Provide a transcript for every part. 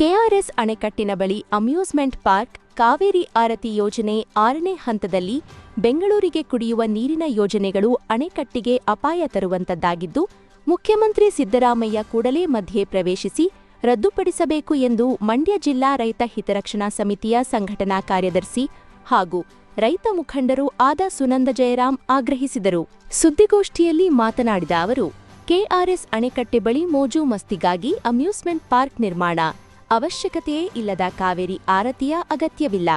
KRS ಅಣೆಕಟ್ಟಿನ ಬಳಿ amusement park, Kaveri ಆರತಿ ಯೋಜನೆ ಆರನೇ ಹಂತದಲ್ಲಿ ಬೆಂಗಳೂರಿಗೆ ಕುಡಿಯುವ ನೀರಿನ ಯೋಜನೆಗಳು ಅಣೆಕಟ್ಟಿಗೆ ಅಪಾಯ ತರುವಂತದ್ದಾಗಿದ್ದು, ಮುಖ್ಯಮಂತ್ರಿ ಸಿದ್ದರಾಮಯ್ಯ ಕೂಡಲೇ ಮಧ್ಯೆ ಪ್ರವೇಶಿಸಿ ರದ್ದುಪಡಿಸಬೇಕು ಎಂದು ಮಂಡ್ಯ ಜಿಲ್ಲಾ ರೈತ ಹಿತರಕ್ಷಣಾ ಸಮಿತಿಯ ಸಂಘಟನಾ ಕಾರ್ಯದರ್ಶಿ ಹಾಗೂ ರೈತ ಮುಖಂಡರು ಆದ ಸುನಂದ ಜಯರಾಮ್ ಆಗ್ರಹಿಸಿದರು. ಸುದ್ದಿಗೋಷ್ಠಿಯಲ್ಲಿ ಮಾತನಾಡಿದ ಅವರು, ಕೆಆರ್ಎಸ್ ಅಣೆಕಟ್ಟೆ ಬಳಿ ಮೋಜು ಮಸ್ತಿಗಾಗಿ ಅಮ್ಯೂಸ್ಮೆಂಟ್ ಪಾರ್ಕ್ ನಿರ್ಮಾಣ ಅವಶ್ಯಕತೆಯೇ ಇಲ್ಲದ ಕಾವೇರಿ ಆರತಿಯ ಅಗತ್ಯವಿಲ್ಲ.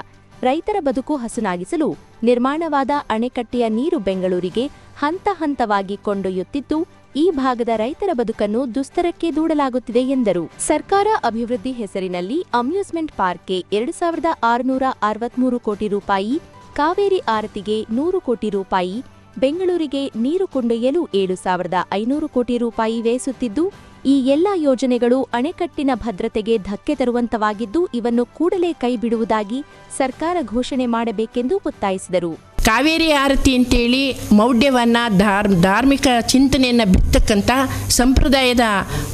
ರೈತರ ಬದುಕು ಹಸನಾಗಿಸಲು ನಿರ್ಮಾಣವಾದ ಅಣೆಕಟ್ಟೆಯ ನೀರು ಬೆಂಗಳೂರಿಗೆ ಹಂತ ಹಂತವಾಗಿ ಕೊಂಡೊಯ್ಯುತ್ತಿದ್ದು, ಈ ಭಾಗದ ರೈತರ ಬದುಕನ್ನು ದುಸ್ತರಕ್ಕೆ ದೂಡಲಾಗುತ್ತಿದೆ ಎಂದರು. ಸರ್ಕಾರ ಅಭಿವೃದ್ಧಿ ಹೆಸರಿನಲ್ಲಿ ಅಮ್ಯೂಸ್ಮೆಂಟ್ ಪಾರ್ಕ್ಗೆ ಎರಡು ಸಾವಿರದ ಆರುನೂರ ಅರವತ್ಮೂರು ಕೋಟಿ ರೂಪಾಯಿ, ಕಾವೇರಿ ಆರತಿಗೆ ನೂರು ಕೋಟಿ ರೂಪಾಯಿ, ಬೆಂಗಳೂರಿಗೆ ನೀರು ಕೊಂಡೊಯ್ಯಲು ಏಳು ಸಾವಿರದ ಐನೂರು ಕೋಟಿ ರೂಪಾಯಿ ವ್ಯಯಿಸುತ್ತಿದ್ದು ಈ ಎಲ್ಲ ಯೋಜನೆಗಳು ಅಣೆಕಟ್ಟಿನ ಭದ್ರತೆಗೆ ಧಕ್ಕೆ ತರುವಂತವಾಗಿದ್ದು, ಇವನ್ನು ಕೂಡಲೇ ಕೈಬಿಡುವುದಾಗಿ ಸರ್ಕಾರ ಘೋಷಣೆ ಮಾಡಬೇಕೆಂದು ಒತ್ತಾಯಿಸಿದರು. ಕಾವೇರಿ ಆರತಿ ಅಂತೇಳಿ ಮೌಢ್ಯವನ್ನು ಧಾರ್, ಧಾರ್ಮಿಕ ಚಿಂತನೆಯನ್ನು ಬಿತ್ತಕ್ಕಂಥ ಸಂಪ್ರದಾಯದ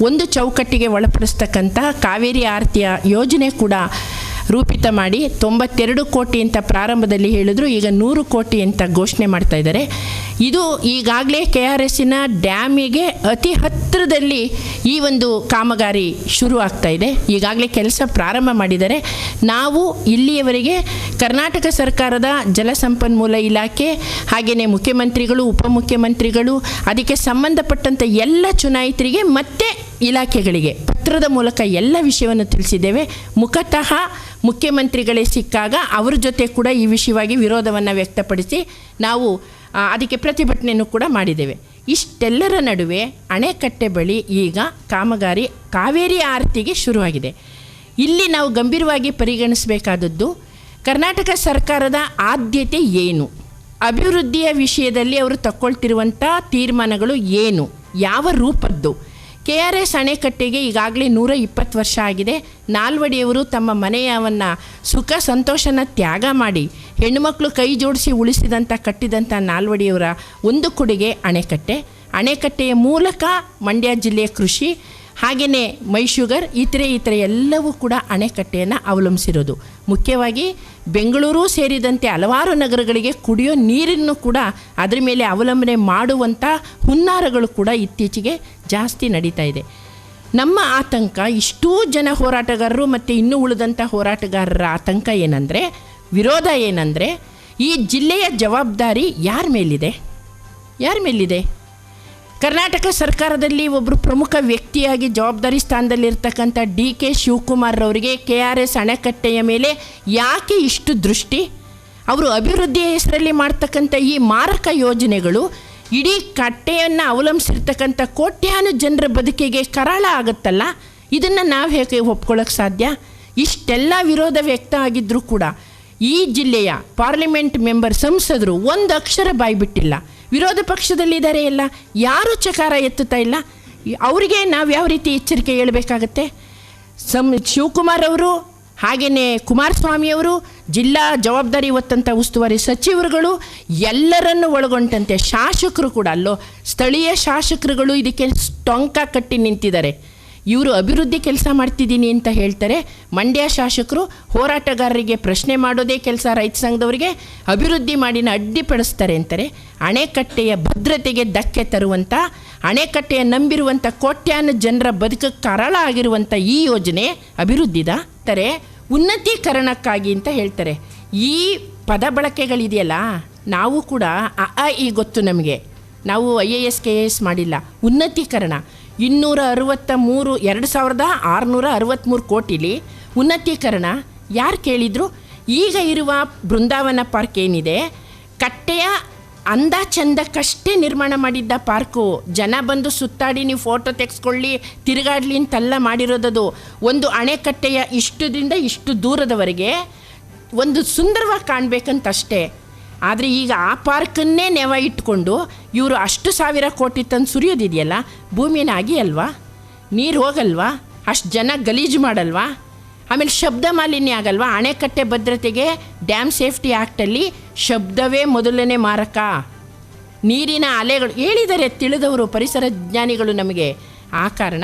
ಒಂದು ಚೌಕಟ್ಟಿಗೆ ಒಳಪಡಿಸ್ತಕ್ಕಂಥ ಕಾವೇರಿ ಆರತಿಯ ಯೋಜನೆ ಕೂಡ ರೂಪಿತ ಮಾಡಿ ತೊಂಬತ್ತೆರಡು ಕೋಟಿ ಅಂತ ಪ್ರಾರಂಭದಲ್ಲಿ ಹೇಳಿದ್ರು, ಈಗ ನೂರು ಕೋಟಿ ಅಂತ ಘೋಷಣೆ ಮಾಡ್ತಾ ಇದ್ದಾರೆ. ಇದು ಈಗಾಗಲೇ ಕೆ ಆರ್ ಎಸ್ಸಿನ ಡ್ಯಾಮಿಗೆ ಅತಿ ಹತ್ತಿರದಲ್ಲಿ ಈ ಒಂದು ಕಾಮಗಾರಿ ಶುರು ಆಗ್ತಾ ಇದೆ. ಈಗಾಗಲೇ ಕೆಲಸ ಪ್ರಾರಂಭ ಮಾಡಿದ್ದಾರೆ. ನಾವು ಇಲ್ಲಿಯವರೆಗೆ ಕರ್ನಾಟಕ ಸರ್ಕಾರದ ಜಲಸಂಪನ್ಮೂಲ ಇಲಾಖೆ ಹಾಗೆಯೇ ಮುಖ್ಯಮಂತ್ರಿಗಳು, ಉಪಮುಖ್ಯಮಂತ್ರಿಗಳು, ಅದಕ್ಕೆ ಸಂಬಂಧಪಟ್ಟಂಥ ಎಲ್ಲ ಚುನಾಯಿತರಿಗೆ ಮತ್ತೆ ಇಲಾಖೆಗಳಿಗೆ ಪತ್ರದ ಮೂಲಕ ಎಲ್ಲ ವಿಷಯವನ್ನು ತಿಳಿಸಿದ್ದೇವೆ. ಮುಖತಃ ಮುಖ್ಯಮಂತ್ರಿಗಳೇ ಸಿಕ್ಕಾಗ ಅವರ ಜೊತೆ ಕೂಡ ಈ ವಿಷಯವಾಗಿ ವಿರೋಧವನ್ನು ವ್ಯಕ್ತಪಡಿಸಿ ನಾವು ಅದಕ್ಕೆ ಪ್ರತಿಭಟನೆಯನ್ನು ಕೂಡ ಮಾಡಿದ್ದೇವೆ. ಇಷ್ಟೆಲ್ಲರ ನಡುವೆ ಅಣೆಕಟ್ಟೆ ಬಳಿ ಈಗ ಕಾಮಗಾರಿ ಕಾವೇರಿ ಆರತಿಗೆ ಶುರುವಾಗಿದೆ. ಇಲ್ಲಿ ನಾವು ಗಂಭೀರವಾಗಿ ಪರಿಗಣಿಸಬೇಕಾದದ್ದು ಕರ್ನಾಟಕ ಸರ್ಕಾರದ ಆದ್ಯತೆ ಏನು? ಅಭಿವೃದ್ಧಿಯ ವಿಷಯದಲ್ಲಿ ಅವರು ತಕ್ಕೊಳ್ತಿರುವಂಥ ತೀರ್ಮಾನಗಳು ಏನು? ಯಾವ ರೂಪದ್ದು? ಕೆ ಆರ್ ಎಸ್ ಅಣೆಕಟ್ಟೆಗೆ ಈಗಾಗಲೇ ನೂರ ಇಪ್ಪತ್ತು ವರ್ಷ ಆಗಿದೆ. ನಾಲ್ವಡಿಯವರು ತಮ್ಮ ಮನೆಯವನ್ನು ಸುಖ ಸಂತೋಷನ ತ್ಯಾಗ ಮಾಡಿ ಹೆಣ್ಣುಮಕ್ಕಳು ಕೈ ಜೋಡಿಸಿ ಉಳಿಸಿದಂಥ ಕಟ್ಟಿದಂಥ ನಾಲ್ವಡಿಯವರ ಒಂದು ಕೊಡುಗೆ ಅಣೆಕಟ್ಟೆ. ಅಣೆಕಟ್ಟೆಯ ಮೂಲಕ ಮಂಡ್ಯ ಜಿಲ್ಲೆಯ ಕೃಷಿ ಹಾಗೆಯೇ ಮೈಶುಗರ್ ಇತರೆ ಇತರೆ ಎಲ್ಲವೂ ಕೂಡ ಅಣೆಕಟ್ಟೆಯನ್ನು ಅವಲಂಬಿಸಿರೋದು. ಮುಖ್ಯವಾಗಿ ಬೆಂಗಳೂರು ಸೇರಿದಂತೆ ಹಲವಾರು ನಗರಗಳಿಗೆ ಕುಡಿಯೋ ನೀರನ್ನು ಕೂಡ ಅದರ ಮೇಲೆ ಅವಲಂಬನೆ ಮಾಡುವಂಥ ಹುನ್ನಾರಗಳು ಕೂಡ ಇತ್ತೀಚೆಗೆ ಜಾಸ್ತಿ ನಡೀತಾ ಇದೆ. ನಮ್ಮ ಆತಂಕ ಇಷ್ಟೂ ಜನ ಹೋರಾಟಗಾರರು ಮತ್ತು ಇನ್ನೂ ಉಳಿದಂಥ ಹೋರಾಟಗಾರರ ಆತಂಕ ಏನಂದರೆ, ವಿರೋಧ ಏನಂದರೆ, ಈ ಜಿಲ್ಲೆಯ ಜವಾಬ್ದಾರಿ ಯಾರ ಮೇಲಿದೆ? ಯಾರ ಮೇಲಿದೆ? ಕರ್ನಾಟಕ ಸರ್ಕಾರದಲ್ಲಿ ಒಬ್ಬರು ಪ್ರಮುಖ ವ್ಯಕ್ತಿಯಾಗಿ ಜವಾಬ್ದಾರಿ ಸ್ಥಾನದಲ್ಲಿರ್ತಕ್ಕಂಥ ಡಿ ಕೆ ಶಿವಕುಮಾರ್ ಅವರಿಗೆ ಕೆ ಆರ್ ಎಸ್ ಅಣೆಕಟ್ಟೆಯ ಮೇಲೆ ಯಾಕೆ ಇಷ್ಟು ದೃಷ್ಟಿ? ಅವರು ಅಭಿವೃದ್ಧಿಯ ಹೆಸರಲ್ಲಿ ಮಾಡ್ತಕ್ಕಂಥ ಈ ಮಾರಕ ಯೋಜನೆಗಳು ಇಡೀ ಕಟ್ಟೆಯನ್ನು ಅವಲಂಬಿಸಿರ್ತಕ್ಕಂಥ ಕೋಟ್ಯಾನು ಜನರ ಬದುಕಿಗೆ ಕರಾಳ ಆಗುತ್ತಲ್ಲ? ಇದನ್ನು ನಾವು ಹೇಗೆ ಒಪ್ಕೊಳ್ಳೋಕ್ಕೆ ಸಾಧ್ಯ? ಇಷ್ಟೆಲ್ಲ ವಿರೋಧ ವ್ಯಕ್ತ ಆಗಿದ್ದರೂ ಕೂಡ ಈ ಜಿಲ್ಲೆಯ ಪಾರ್ಲಿಮೆಂಟ್ ಮೆಂಬರ್ ಸಂಸದರು ಒಂದು ಅಕ್ಷರ ಬಾಯ್ಬಿಟ್ಟಿಲ್ಲ. ವಿರೋಧ ಪಕ್ಷದಲ್ಲಿದ್ದಾರೆ ಎಲ್ಲ? ಯಾರೂ ಚಕಾರ ಎತ್ತುತ್ತಾ ಇಲ್ಲ? ಅವರಿಗೆ ನಾವು ಯಾವ ರೀತಿ ಎಚ್ಚರಿಕೆ ಹೇಳಬೇಕಾಗತ್ತೆ? ಸಂ ಶಿವಕುಮಾರ್ ಅವರು ಹಾಗೆಯೇ ಕುಮಾರಸ್ವಾಮಿಯವರು ಜಿಲ್ಲಾ ಜವಾಬ್ದಾರಿ ಹೊತ್ತಂಥ ಉಸ್ತುವಾರಿ ಸಚಿವರುಗಳು ಎಲ್ಲರನ್ನು ಒಳಗೊಂಡಂತೆ ಶಾಸಕರು ಕೂಡ ಅಲ್ಲೋ, ಸ್ಥಳೀಯ ಶಾಸಕರುಗಳು ಇದಕ್ಕೆ ಟೊಂಕ ಕಟ್ಟಿ ನಿಂತಿದ್ದಾರೆ. ಇವರು ಅಭಿವೃದ್ಧಿ ಕೆಲಸ ಮಾಡ್ತಿದ್ದೀನಿ ಅಂತ ಹೇಳ್ತಾರೆ. ಮಂಡ್ಯ ಶಾಸಕರು ಹೋರಾಟಗಾರರಿಗೆ ಪ್ರಶ್ನೆ ಮಾಡೋದೇ ಕೆಲಸ ರೈತ ಸಂಘದವರಿಗೆ ಅಭಿವೃದ್ಧಿ ಮಾಡಿನ ಅಡ್ಡಿಪಡಿಸ್ತಾರೆ ಅಂತಾರೆ. ಅಣೆಕಟ್ಟೆಯ ಭದ್ರತೆಗೆ ಧಕ್ಕೆ ತರುವಂಥ ಅಣೆಕಟ್ಟೆಯ ನಂಬಿರುವಂಥ ಕೋಟ್ಯಾನ ಜನರ ಬದುಕಕ್ಕೆ ಕರಳ ಆಗಿರುವಂಥ ಈ ಯೋಜನೆ ಅಭಿವೃದ್ಧಿದ. ತರೆ, ಉನ್ನತೀಕರಣಕ್ಕಾಗಿ ಅಂತ ಹೇಳ್ತಾರೆ. ಈ ಪದ ಬಳಕೆಗಳಿದೆಯಲ್ಲ, ನಾವು ಕೂಡ ಅ ಈ ಗೊತ್ತು ನಮಗೆ. ನಾವು I A S K A S ಮಾಡಿಲ್ಲ. ಉನ್ನತೀಕರಣ. ಇನ್ನೂರ ಅರವತ್ತ ಮೂರು ಎರಡು ಸಾವಿರದ ಆರುನೂರ ಅರವತ್ತ್ಮೂರು ಕೋಟಿಲಿ ಉನ್ನತೀಕರಣ. ಯಾರು ಕೇಳಿದರು? ಈಗ ಇರುವ ಬೃಂದಾವನ ಪಾರ್ಕ್ ಏನಿದೆ? ಕಟ್ಟೆಯ ಅಂದ ಚಂದಕ್ಕಷ್ಟೇ ನಿರ್ಮಾಣ ಮಾಡಿದ್ದ ಪಾರ್ಕು. ಜನ ಬಂದು ಸುತ್ತಾಡಿ ನೀವು ಫೋಟೋ ತೆಗೆಸ್ಕೊಳ್ಳಿ, ತಿರುಗಾಡ್ಲಿ ಅಂತೆಲ್ಲ ಮಾಡಿರೋದದು. ಒಂದು ಅಣೆಕಟ್ಟೆಯ ಇಷ್ಟದಿಂದ ಇಷ್ಟು ದೂರದವರೆಗೆ ಒಂದು ಸುಂದರವಾಗಿ ಕಾಣಬೇಕಂತ ಅಷ್ಟೇ ಆದರೆ ಈಗ ಆ ಪಾರ್ಕನ್ನೇ ನೆವ ಇಟ್ಕೊಂಡು ಇವರು ಅಷ್ಟು ಸಾವಿರ ಕೋಟಿ ತಂದು ಸುರಿಯೋದಿದೆಯಲ್ಲ? ಭೂಮಿನ ಆಗಿ ಅಲ್ವಾ? ನೀರು ಹೋಗಲ್ವಾ? ಅಷ್ಟು ಜನ ಗಲೀಜು ಮಾಡಲ್ವಾ? ಆಮೇಲೆ ಶಬ್ದ ಮಾಲಿನ್ಯ ಆಗಲ್ವಾ? ಅಣೆಕಟ್ಟೆ ಭದ್ರತೆಗೆ ಡ್ಯಾಮ್ ಸೇಫ್ಟಿ ಆ್ಯಕ್ಟಲ್ಲಿ ಶಬ್ದವೇ ಮೊದಲನೇ ಮಾರಕ. ನೀರಿನ ಅಲೆಗಳು, ಹೇಳಿದರೆ ತಿಳಿದವರು ಪರಿಸರ ಜ್ಞಾನಿಗಳು ನಮಗೆ. ಆ ಕಾರಣ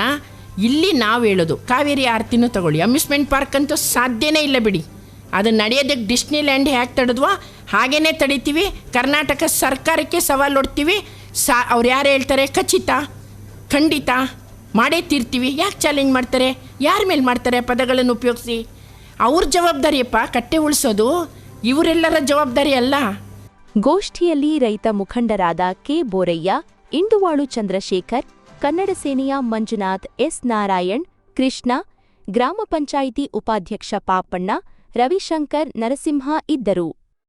ಇಲ್ಲಿ ನಾವು ಹೇಳೋದು, ಕಾವೇರಿ ಆರತಿನೂ ತಗೊಳ್ಳಿ. ಅಮ್ಯೂಸ್ಮೆಂಟ್ ಪಾರ್ಕ್ ಅಂತೂ ಸಾಧ್ಯನೇ ಇಲ್ಲ ಬಿಡಿ. ಅದು ನಡೆಯೋದಕ್ಕೆ ಡಿಸ್ನಿ ಲ್ಯಾಂಡ್ ಹೇಗೆ ತಡೆದ್ವೋ ಹಾಗೇ ತಡಿತೀವಿ. ಕರ್ನಾಟಕ ಸರ್ಕಾರಕ್ಕೆ ಸವಾಲು ಹೊಡ್ತೀವಿ. ಸಾ, ಅವ್ರು ಯಾರು ಹೇಳ್ತಾರೆ? ಖಚಿತ, ಖಂಡಿತ ಮಾಡೇ ತೀರ್ತೀವಿ. ಯಾಕೆ ಚಾಲೆಂಜ್ ಮಾಡ್ತಾರೆ? ಯಾರ ಮೇಲೆ ಮಾಡ್ತಾರೆ ಪದಗಳನ್ನು ಉಪಯೋಗಿಸಿ? ಅವ್ರ ಜವಾಬ್ದಾರಿಯಪ್ಪ ಕಟ್ಟೆ ಉಳಿಸೋದು ಇವರೆಲ್ಲರ ಜವಾಬ್ದಾರಿ ಅಲ್ಲ. ಗೋಷ್ಠಿಯಲ್ಲಿ ರೈತ ಮುಖಂಡರಾದ ಕೆ ಬೋರಯ್ಯ ಇಂಡುವಾಳು ಚಂದ್ರಶೇಖರ್, ಕನ್ನಡ ಸೇನೆಯ ಮಂಜುನಾಥ್ ಎಸ್ ನಾರಾಯಣ್, ಕೃಷ್ಣ, ಗ್ರಾಮ ಪಂಚಾಯಿತಿ ಉಪಾಧ್ಯಕ್ಷ ಪಾಪಣ್ಣ ರವಿಶಂಕರ್ ನರಸಿಂಹ ಇದ್ದರು.